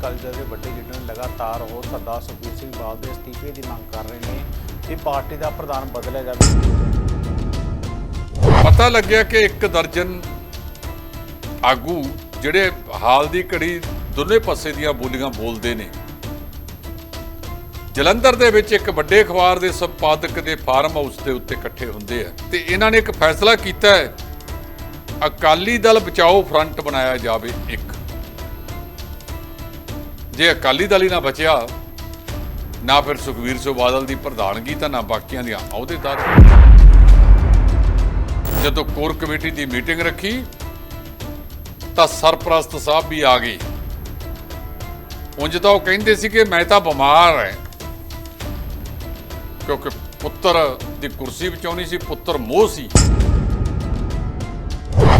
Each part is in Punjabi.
ਅਕਾਲੀ ਦਲ ਦੇ ਵੱਡੇ ਲੀਡਰ ਨੇ ਲਗਾਤਾਰ ਉਹ ਸਰਦਾਰ ਸੁਖਬੀਰ ਸਿੰਘ ਬਾਦਲ ਦੇ ਅਸਤੀਫੇ ਦੀ ਮੰਗ ਕਰ ਰਹੇ ਨੇ ਕਿ ਪਾਰਟੀ ਦਾ ਪ੍ਰਧਾਨ ਬਦਲਿਆ ਜਾਵੇ। ਪਤਾ ਲੱਗਿਆ ਕਿ ਇੱਕ ਦਰਜਨ ਆਗੂ ਜਿਹੜੇ ਹਾਲ ਦੀ ਘੜੀ ਦੋਨੇ ਪਾਸੇ ਦੀਆਂ ਬੋਲੀਆਂ ਬੋਲਦੇ ਨੇ। ਜਲੰਧਰ ਦੇ ਵਿੱਚ ਇੱਕ ਵੱਡੇ ਅਖਬਾਰ ਦੇ ਸੰਪਾਦਕ ਦੇ ਫਾਰਮ ਹਾਊਸ ਦੇ ਉੱਤੇ ਇਕੱਠੇ ਹੁੰਦੇ ਆ ਤੇ ਇਹਨਾਂ ਨੇ ਇੱਕ ਫੈਸਲਾ ਕੀਤਾ ਹੈ, ਅਕਾਲੀ ਦਲ ਬਚਾਓ ਫਰੰਟ ਬਣਾਇਆ ਜਾਵੇ ਇੱਕ। ਜੇ ਅਕਾਲੀ ਦਲ ਹੀ ਨਾ ਬਚਿਆ, ਨਾ ਫਿਰ ਸੁਖਵੀਰ ਸਿੰਘ ਬਾਦਲ ਦੀ ਪ੍ਰਧਾਨਗੀ ਤਾਂ ਨਾ ਬਾਕੀਆਂ ਦੀਆਂ ਅਹੁਦੇਦਾਰ ਜਦੋਂ ਕੋਰ ਕਮੇਟੀ ਦੀ ਮੀਟਿੰਗ ਰੱਖੀ, ਤਾਂ ਸਰਪ੍ਰਸਤ ਸਾਹਿਬ ਵੀ ਆ ਗਏ। ਉਂਝ ਤਾਂ ਉਹ ਕਹਿੰਦੇ ਸੀ ਕਿ ਮੈਂ ਤਾਂ ਬਿਮਾਰ ਹਾਂ। ਕਿਉਂਕਿ ਪੁੱਤਰ ਦੀ ਕੁਰਸੀ ਬਚਾਉਣੀ ਸੀ, ਪੁੱਤਰ ਮੋਹ ਸੀ।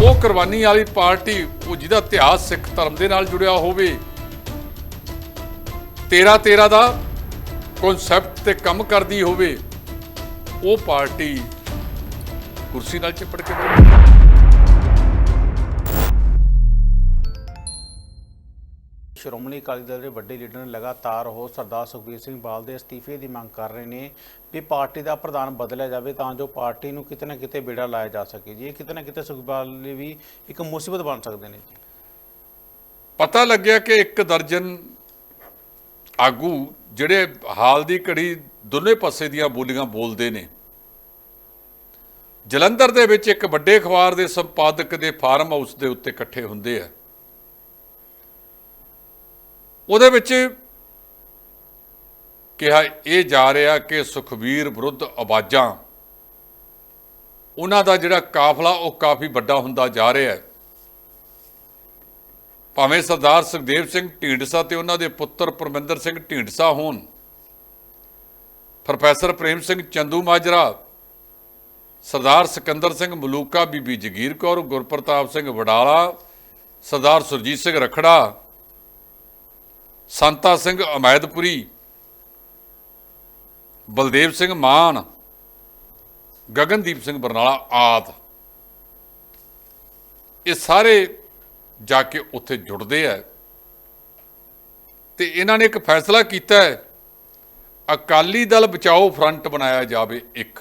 ਉਹ ਕੁਰਬਾਨੀ ਵਾਲੀ ਪਾਰਟੀ, ਉਹ ਜਿਹਦਾ ਇਤਿਹਾਸ ਸਿੱਖ ਧਰਮ ਦੇ ਨਾਲ ਜੁੜਿਆ ਹੋਵੇ 13 13 ਦਾ ਕਨਸੈਪਟ ਤੇ ਕੰਮ ਕਰਦੀ ਹੋਵੇ ਉਹ ਪਾਰਟੀ ਕੁਰਸੀ ਨਾਲ ਚਿਪੜ ਕੇ ਬੈਠੀ। ਸ਼੍ਰੋਮਣੀ ਅਕਾਲੀ ਦਲ ਦੇ ਵੱਡੇ ਲੀਡਰ ਨੇ ਲਗਾਤਾਰ ਉਹ ਸਰਦਾਰ ਸੁਖਬੀਰ ਸਿੰਘ ਬਾਦਲ ਦੇ ਅਸਤੀਫੇ ਦੀ ਮੰਗ ਕਰ ਰਹੇ ਨੇ ਵੀ ਪਾਰਟੀ ਦਾ ਪ੍ਰਧਾਨ ਬਦਲਿਆ ਜਾਵੇ ਤਾਂ ਜੋ ਪਾਰਟੀ ਨੂੰ ਕਿਤੇ ਨਾ ਕਿਤੇ ਬੇੜਾ ਲਾਇਆ ਜਾ ਸਕੇ ਜੀ। ਇਹ ਕਿਤੇ ਨਾ ਕਿਤੇ ਸੁਖਬੀਰ ਬਾਦਲ ਲਈ ਵੀ ਇੱਕ ਮੁਸੀਬਤ ਬਣ ਸਕਦੇ ਨੇ। ਜੀ ਪਤਾ ਲੱਗਿਆ ਕਿ ਇੱਕ ਦਰਜਨ ਆਗੂ ਜਿਹੜੇ ਹਾਲ ਦੀ ਘੜੀ ਦੋਨੇ ਪਾਸੇ ਦੀਆਂ ਬੋਲੀਆਂ ਬੋਲਦੇ ਨੇ। ਜਲੰਧਰ ਦੇ ਵਿੱਚ ਇੱਕ ਵੱਡੇ ਅਖਬਾਰ ਦੇ ਸੰਪਾਦਕ ਦੇ ਫਾਰਮ ਹਾਊਸ ਦੇ ਉੱਤੇ ਇਕੱਠੇ ਹੁੰਦੇ ਆ। ਉਹਦੇ ਵਿੱਚ ਕਿਹਾ ਇਹ ਜਾ ਰਿਹਾ ਕਿ ਸੁਖਵੀਰ ਵਿਰੁੱਧ ਆਵਾਜ਼ਾਂ, ਉਹਨਾਂ ਦਾ ਜਿਹੜਾ ਕਾਫਲਾ ਉਹ ਕਾਫੀ ਵੱਡਾ ਹੁੰਦਾ ਜਾ ਰਿਹਾ ਹੈ। ਭਾਵੇਂ ਸਰਦਾਰ ਸੁਖਦੇਵ ਸਿੰਘ ਢੀਂਡਸਾ ਤੇ ਉਹਨਾਂ ਦੇ ਪੁੱਤਰ ਪਰਮਿੰਦਰ ਸਿੰਘ ਢੀਂਡਸਾ ਹੋਣ, ਪ੍ਰੋਫੈਸਰ ਪ੍ਰੇਮ ਸਿੰਘ ਚੰਦੂ ਮਾਜਰਾ, ਸਰਦਾਰ ਸਿਕੰਦਰ ਸਿੰਘ ਮਲੂਕਾ, ਬੀਬੀ ਜਗੀਰ ਕੌਰ, ਗੁਰਪ੍ਰਤਾਪ ਸਿੰਘ ਵਡਾਲਾ, ਸਰਦਾਰ ਸੁਰਜੀਤ ਸਿੰਘ ਰਖੜਾ, ਸੰਤਾ ਸਿੰਘ ਅਮੈਦਪੁਰੀ, ਬਲਦੇਵ ਸਿੰਘ ਮਾਨ, ਗਗਨਦੀਪ ਸਿੰਘ ਬਰਨਾਲਾ ਆਦ। ਇਹ ਸਾਰੇ ਜਾ ਕੇ ਉੱਥੇ ਜੁੜਦੇ ਆ ਤੇ ਇਹਨਾਂ ਨੇ ਇੱਕ ਫੈਸਲਾ ਕੀਤਾ ਹੈ ਅਕਾਲੀ ਦਲ ਬਚਾਓ ਫਰੰਟ ਬਣਾਇਆ ਜਾਵੇ ਇੱਕ।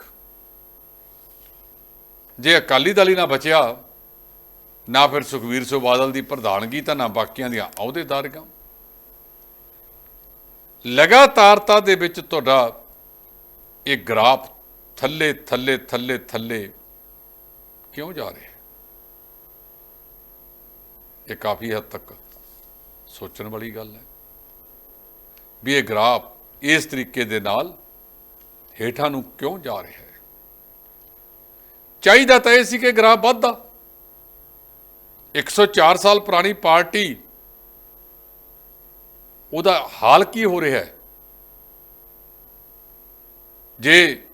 ਜੇ ਅਕਾਲੀ ਦਲ ਹੀ ਨਾ ਬਚਿਆ, ਨਾ ਫਿਰ ਸੁਖਵੀਰ ਸਿੰਘ ਬਾਦਲ ਦੀ ਪ੍ਰਧਾਨਗੀ ਤਾਂ ਨਾ ਬਾਕੀਆਂ ਦੀਆਂ ਅਹੁਦੇਦਾਰੀਆਂ। ਲਗਾਤਾਰਤਾ ਦੇ ਵਿੱਚ ਤੁਹਾਡਾ ਇਹ ਗ੍ਰਾਫ ਥੱਲੇ ਥੱਲੇ ਥੱਲੇ ਥੱਲੇ ਕਿਉਂ ਜਾ ਰਿਹਾ? ਇਹ ਕਾਫੀ ਹੱਦ ਤੱਕ ਸੋਚਣ ਵਾਲੀ ਗੱਲ ਹੈ ਵੀ ਇਹ ਗ੍ਰਾਫ ਇਸ ਤਰੀਕੇ ਦੇ ਨਾਲ ਹੇਠਾਂ ਨੂੰ ਕਿਉਂ ਜਾ ਰਿਹਾ ਹੈ? ਚਾਹੀਦਾ ਤਾਂ ਇਹ ਸੀ ਕਿ ਗ੍ਰਾਫ ਵੱਧਦਾ। 104 ਸਾਲ ਪੁਰਾਣੀ ਪਾਰਟੀ, ਉਹਦਾ ਹਾਲ ਕੀ ਹੋ ਰਿਹਾ ਹੈ? ਜੇ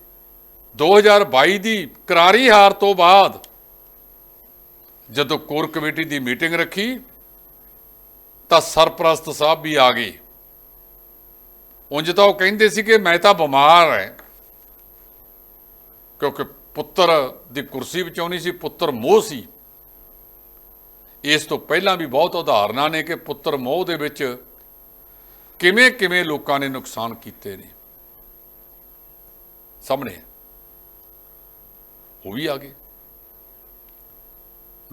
2022 ਦੀ ਕਰਾਰੀ ਹਾਰ ਤੋਂ ਬਾਅਦ ਜਦੋਂ ਕੋਰ ਕਮੇਟੀ ਦੀ ਮੀਟਿੰਗ ਰੱਖੀ, ਤਾਂ ਸਰਪ੍ਰਸਤ ਸਾਹਿਬ ਵੀ ਆ ਗਏ। ਉਂਝ ਤਾਂ ਉਹ ਕਹਿੰਦੇ ਸੀ ਕਿ ਮੈਂ ਤਾਂ ਬਿਮਾਰ ਹਾਂ। ਕਿਉਂਕਿ ਪੁੱਤਰ ਦੀ ਕੁਰਸੀ ਬਚਾਉਣੀ ਸੀ, ਪੁੱਤਰ ਮੋਹ ਸੀ। ਇਸ ਤੋਂ ਪਹਿਲਾਂ ਵੀ ਬਹੁਤ ਉਦਾਹਰਨਾਂ ਨੇ ਕਿ ਪੁੱਤਰ ਮੋਹ ਦੇ ਵਿੱਚ ਕਿਵੇਂ ਕਿਵੇਂ ਲੋਕਾਂ ਨੇ ਨੁਕਸਾਨ ਕੀਤੇ ਨੇ। ਸਾਹਮਣੇ ਉਹ ਵੀ ਆ ਗਏ।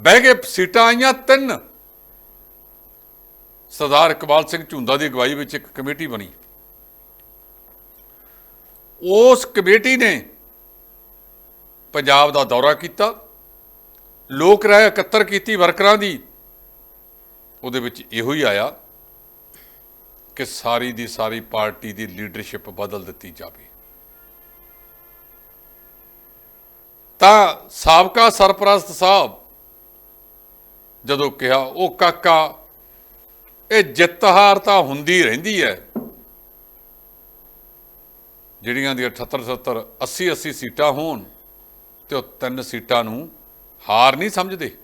ਬਹਿ ਕੇ ਸੀਟਾਂ ਆਈਆਂ ਤਿੰਨ। ਸਰਦਾਰ ਇਕਬਾਲ ਸਿੰਘ ਝੁੰਦਾ ਦੀ ਅਗਵਾਈ ਵਿੱਚ ਇੱਕ ਕਮੇਟੀ ਬਣੀ। ਉਸ ਕਮੇਟੀ ਨੇ ਪੰਜਾਬ ਦਾ ਦੌਰਾ ਕੀਤਾ। ਲੋਕ ਰਾਏ ਇਕੱਤਰ ਕੀਤੀ ਵਰਕਰਾਂ ਦੀ। ਉਹਦੇ ਵਿੱਚ ਇਹੋ ਹੀ ਆਇਆ ਕਿ ਸਾਰੀ ਦੀ ਸਾਰੀ ਪਾਰਟੀ ਦੀ ਲੀਡਰਸ਼ਿਪ ਬਦਲ ਦਿੱਤੀ ਜਾਵੇ। ਤਾਂ ਸਾਬਕਾ ਸਰਪ੍ਰਸਤ ਸਾਹਿਬ ਜਦੋਂ ਕਿਹਾ, ਉਹ ਕਾਕਾ, ਇਹ ਜਿੱਤ ਹਾਰ ਤਾਂ ਹੁੰਦੀ ਰਹਿੰਦੀ ਹੈ। ਜਿਹੜੀਆਂ ਦੀ 78 70 80 80 ਸੀਟਾਂ ਹੋਣ ਤੇ ਉਹ ਤਿੰਨ ਸੀਟਾਂ ਨੂੰ ਹਾਰ ਨਹੀਂ ਸਮਝਦੇ।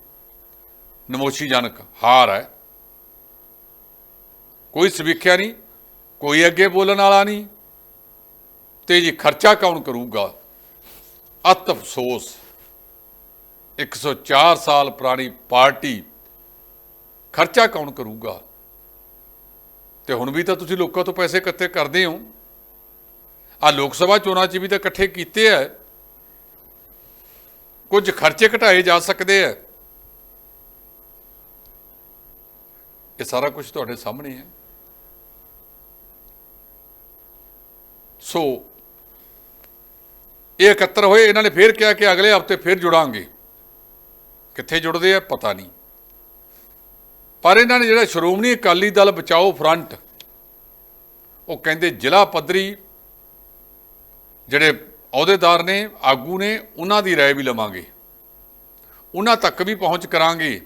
ਨਮੋਸ਼ੀਜਨਕ ਹਾਰ ਹੈ। ਕੋਈ ਸਮੀਖਿਆ ਨਹੀਂ, ਕੋਈ ਅੱਗੇ ਬੋਲਣ ਵਾਲਾ ਨਹੀਂ। ਤੇ ਜੀ ਖਰਚਾ ਕੌਣ ਕਰੂਗਾ? ਅਤ ਅਫਸੋਸ। 104 ਸਾਲ ਪੁਰਾਣੀ ਪਾਰਟੀ ਖਰਚਾ ਕੌਣ ਕਰੂਗਾ? ਤੇ ਹੁਣ ਵੀ ਤਾਂ ਤੁਸੀਂ ਲੋਕਾਂ ਤੋਂ ਪੈਸੇ ਇਕੱਠੇ ਕਰਦੇ ਹੋ। ਆ ਲੋਕ ਸਭਾ ਚੋਣਾਂ 'ਚ ਵੀ ਤਾਂ ਇਕੱਠੇ ਕੀਤੇ ਆ ਕੁਝ ਖਰਚੇ ਘਟਾਏ ਜਾ ਸਕਦੇ ਆ ਇਹ ਸਾਰਾ ਕੁਝ ਤੁਹਾਡੇ ਸਾਹਮਣੇ ਹੈ ਸੋ, ਇਹ ਇਕੱਤਰ ਹੋਏ, ਇਹਨਾਂ ਨੇ ਫੇਰ ਕਿਹਾ ਕਿ ਅਗਲੇ ਹਫ਼ਤੇ ਫੇਰ ਜੁੜਾਂਗੇ। ਕਿੱਥੇ ਜੁੜਦੇ ਆ ਪਤਾ ਨਹੀਂ। ਪਰ ਇਹਨਾਂ ਨੇ ਜਿਹੜਾ ਸ਼੍ਰੋਮਣੀ ਅਕਾਲੀ ਦਲ ਬਚਾਓ ਫਰੰਟ ਉਹ ਕਹਿੰਦੇ ਜ਼ਿਲ੍ਹਾ ਪੱਧਰੀ ਜਿਹੜੇ ਅਹੁਦੇਦਾਰ ਨੇ ਆਗੂ ਨੇ ਉਹਨਾਂ ਦੀ رائے ਵੀ ਲਵਾਂਗੇ ਉਹਨਾਂ ਤੱਕ ਵੀ ਪਹੁੰਚ ਕਰਾਂਗੇ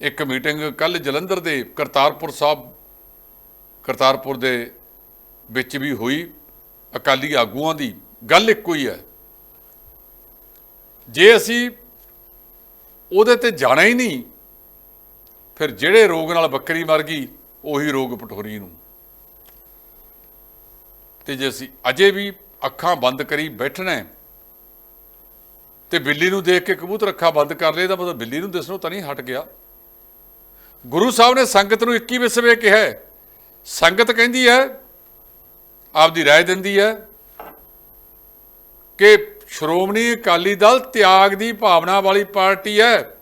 ਇੱਕ ਮੀਟਿੰਗ ਕੱਲ ਜਲੰਧਰ ਦੇ ਕਰਤਾਰਪੁਰ ਸਾਹਿਬ ਕਰਤਾਰਪੁਰ ਦੇ ਵਿੱਚ ਵੀ ਹੋਈ ਅਕਾਲੀ ਆਗੂਆਂ ਦੀ ਗੱਲ ਇੱਕੋ ਹੀ ਹੈ ਜੇ ਅਸੀਂ ਉਹਦੇ ਤੇ ਜਾਣਾ ਹੀ ਨਹੀਂ ਫਿਰ ਜਿਹੜੇ ਰੋਗ ਨਾਲ ਬੱਕਰੀ ਮਰ ਗਈ ਉਹੀ ਰੋਗ ਪਟੋਰੀ ਨੂੰ ਤੇ ਜੇ ਅਸੀਂ ਅਜੇ ਵੀ ਅੱਖਾਂ ਬੰਦ ਕਰੀ ਬੈਠਣਾ ਹੈ, ਤੇ ਬਿੱਲੀ ਨੂੰ ਦੇਖ ਕੇ ਕਬੂਤਰ ਅੱਖਾਂ ਬੰਦ ਕਰ ਲਏ ਤਾਂ ਮਤਲਬ ਬਿੱਲੀ ਨੂੰ ਦਿਸਣੋਂ ਤਾਂ ਨਹੀਂ ਹਟ ਗਿਆ ਗੁਰੂ ਸਾਹਿਬ ਨੇ ਸੰਗਤ ਨੂੰ 21 ਵਿਸਵੇ ਕਿਹਾ ਹੈ। ਸੰਗਤ ਕਹਿੰਦੀ ਹੈ ਆਪਦੀ رائے ਦਿੰਦੀ ਹੈ ਕਿ ਸ਼੍ਰੋਮਣੀ ਅਕਾਲੀ ਦਲ ਤਿਆਗ ਦੀ ਭਾਵਨਾ ਵਾਲੀ ਪਾਰਟੀ ਹੈ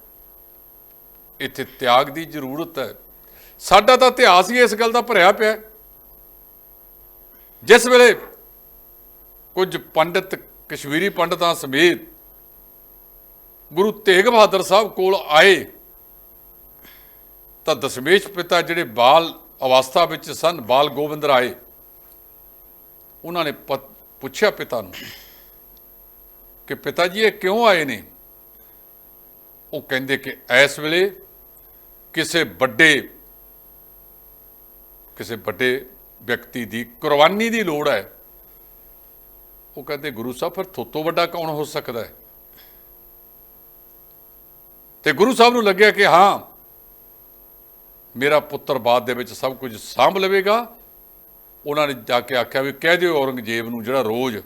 ਇੱਥੇ ਤਿਆਗ ਦੀ ਜ਼ਰੂਰਤ ਹੈ। ਸਾਡਾ ਤਾਂ ਇਤਿਹਾਸ ਹੀ ਇਸ ਗੱਲ ਦਾ ਭਰਿਆ ਪਿਆ ਜਿਸ ਵੇਲੇ ਕੁਝ ਪੰਡਿਤ, ਕਸ਼ਮੀਰੀ ਪੰਡਤਾਂ ਸਮੇਤ ਗੁਰੂ ਤੇਗ ਬਹਾਦਰ ਸਾਹਿਬ ਕੋਲ ਆਏ, ਤਾਂ ਦਸ਼ਮੇਸ਼ ਪਿਤਾ ਜਿਹੜੇ ਬਾਲ ਅਵਸਥਾ ਵਿੱਚ ਸਨ, ਬਾਲ ਗੋਬਿੰਦ ਰਾਏ ਉਹਨਾਂ ਨੇ ਪ- ਪੁੱਛਿਆ ਪਿਤਾ ਨੂੰ ਕਿ ਪਿਤਾ ਜੀ ਇਹ ਕਿਉਂ ਆਏ ਨੇ? ਉਹ ਕਹਿੰਦੇ ਕਿ ਇਸ ਵੇਲੇ ਕਿਸੇ ਵੱਡੇ ਕਿਸੇ ਵੱਡੇ ਵਿਅਕਤੀ ਦੀ ਕੁਰਬਾਨੀ ਦੀ ਲੋੜ ਹੈ, ਉਹ ਕਹਿੰਦੇ ਗੁਰੂ ਸਾਹਿਬ, ਫਿਰ ਥੋਤੋਂ ਵੱਡਾ ਕੌਣ ਹੋ ਸਕਦਾ ਹੈ? ਤੇ ਗੁਰੂ ਸਾਹਿਬ ਨੂੰ ਲੱਗਿਆ ਕਿ ਹਾਂ, ਮੇਰਾ ਪੁੱਤਰ ਬਾਅਦ ਦੇ ਵਿੱਚ ਸਭ ਕੁਝ ਸਾਂਭ ਲਵੇਗਾ। ਉਹਨਾਂ ਨੇ ਜਾ ਕੇ ਆਖਿਆ ਵੀ ਕਹਿ ਦਿਓ ਔਰੰਗਜ਼ੇਬ ਨੂੰ ਜਿਹੜਾ ਰੋਜ਼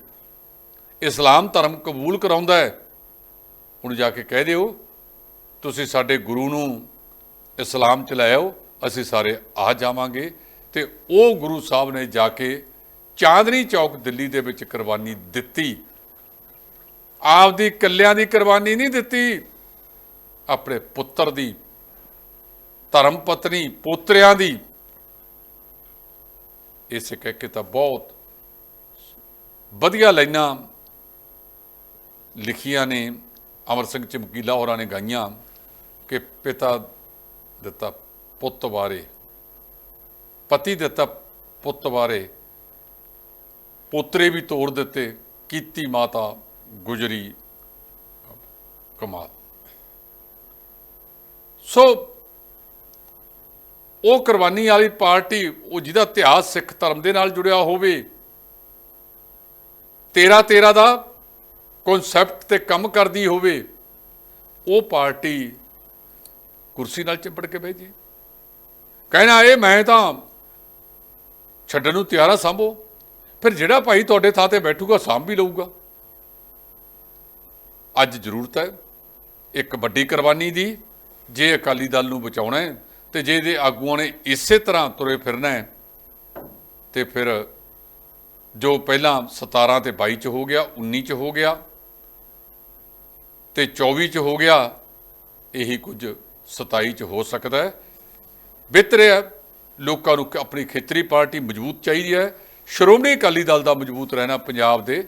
ਇਸਲਾਮ ਧਰਮ ਕਬੂਲ ਕਰਾਉਂਦਾ ਹੈ। ਹੁਣ ਜਾ ਕੇ ਕਹਿ ਦਿਓ, ਤੁਸੀਂ ਸਾਡੇ ਗੁਰੂ ਨੂੰ ਇਸਲਾਮ ਚ ਲੈ ਆਓ, ਅਸੀਂ ਸਾਰੇ ਆ ਜਾਵਾਂਗੇ। ਤੇ ਉਹ ਗੁਰੂ ਸਾਹਿਬ ਨੇ ਜਾ ਕੇ ਚਾਂਦਨੀ ਚੌਕ ਦਿੱਲੀ ਦੇ ਵਿੱਚ ਕੁਰਬਾਨੀ ਦਿੱਤੀ। ਆਪਦੀ ਕੱਲਿਆਂ ਦੀ ਕੁਰਬਾਨੀ ਨਹੀਂ ਦਿੱਤੀ। ਆਪਣੇ ਪੁੱਤਰ ਦੀ, ਧਰਮ ਪਤਨੀ, ਪੋਤਰਿਆਂ ਦੀ। ਇਸੇ ਕਹਿ ਕੇ ਤਾਂ ਬਹੁਤ ਵਧੀਆ ਲਾਈਨਾਂ ਲਿਖੀਆਂ ਨੇ। ਅਮਰ ਸਿੰਘ ਚਮਕੀਲਾ ਹੋਰਾਂ ਨੇ ਗਾਈਆਂ ਕਿ ਪਿਤਾ ਦਿੱਤਾ ਪੁੱਤ ਬਾਰੇ ਪਤੀ ਦਿੱਤਾ ਪੁੱਤ ਬਾਰੇ ਪੋਤਰੇ ਵੀ ਤੋੜ ਦਿੱਤੇ, ਕੀਤੀ ਮਾਤਾ ਗੁਜਰੀ ਕਮਾਲ। ਸੋ ਉਹ ਕੁਰਬਾਨੀ ਵਾਲੀ ਪਾਰਟੀ, ਉਹ ਜਿਹਦਾ ਇਤਿਹਾਸ ਸਿੱਖ ਧਰਮ ਦੇ ਨਾਲ ਜੁੜਿਆ ਹੋਵੇ 13 13 ਦਾ ਕਨਸੈਪਟ ਤੇ ਕੰਮ ਕਰਦੀ ਹੋਵੇ, ਉਹ ਪਾਰਟੀ ਕੁਰਸੀ ਨਾਲ ਚਿੰਪੜ ਕੇ ਬਹਿ ਜੇ। ਕਹਿਣਾ ਇਹ, ਮੈਂ ਤਾਂ ਛੱਡਣ ਨੂੰ ਤਿਆਰ ਆ, ਸੰਭੋ। ਫਿਰ ਜਿਹੜਾ ਭਾਈ ਤੁਹਾਡੇ ਥਾਂ ਤੇ ਬੈਠੂਗਾ, ਸਾਂਭ ਵੀ ਲਊਗਾ। ਅੱਜ ਜ਼ਰੂਰਤ ਹੈ, ਇੱਕ ਵੱਡੀ ਕੁਰਬਾਨੀ ਦੀ, ਜੇ ਅਕਾਲੀ ਦਲ ਨੂੰ ਬਚਾਉਣਾ ਹੈ, ਤੇ ਜੇ ਇਹਦੇ ਆਗੂਆਂ ਨੇ ਇਸੇ ਤਰ੍ਹਾਂ ਤੁਰੇ ਫਿਰਨਾ ਹੈ, ਤੇ ਫਿਰ ਜੋ ਪਹਿਲਾਂ 17 ਤੇ 22 ਚ ਹੋ ਗਿਆ 19 ਚ ਹੋ ਗਿਆ, ਤੇ 24 ਚ ਹੋ ਗਿਆ, ਇਹੀ ਕੁਝ 27 ਚ ਹੋ ਸਕਦਾ ਹੈ। ਬਿਹਤਰ ਹੈ। ਲੋਕਾਂ ਨੂੰ ਆਪਣੀ ਖੇਤਰੀ ਪਾਰਟੀ ਮਜ਼ਬੂਤ ਚਾਹੀਦੀ ਹੈ। ਸ਼੍ਰੋਮਣੀ ਅਕਾਲੀ ਦਲ ਦਾ ਮਜ਼ਬੂਤ ਰਹਿਣਾ ਪੰਜਾਬ ਦੇ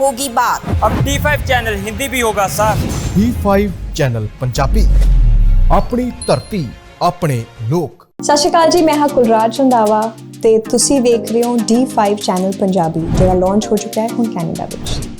होगी बात अब D5 चैनल हिंदी भी होगा सर D5 ਚੈਨਲ ਪੰਜਾਬੀ ਆਪਣੀ ਧਰਤੀ ਆਪਣੇ ਲੋਕ ਸਤਿ ਸ਼੍ਰੀ ਅਕਾਲ ਜੀ ਮੈਂ ਹਾਂ ਕੁਲਰਾਜ ਰੰਦਾਵਾ ਤੇ ਤੁਸੀਂ ਦੇਖ ਰਹੇ ਹੋ D5 ਚੈਨਲ ਪੰਜਾਬੀ ਜਿਹੜਾ ਲਾਂਚ ਹੋ ਚੁੱਕਾ ਹੈ ਹੁਣ ਕੈਨੇਡਾ ਵਿੱਚ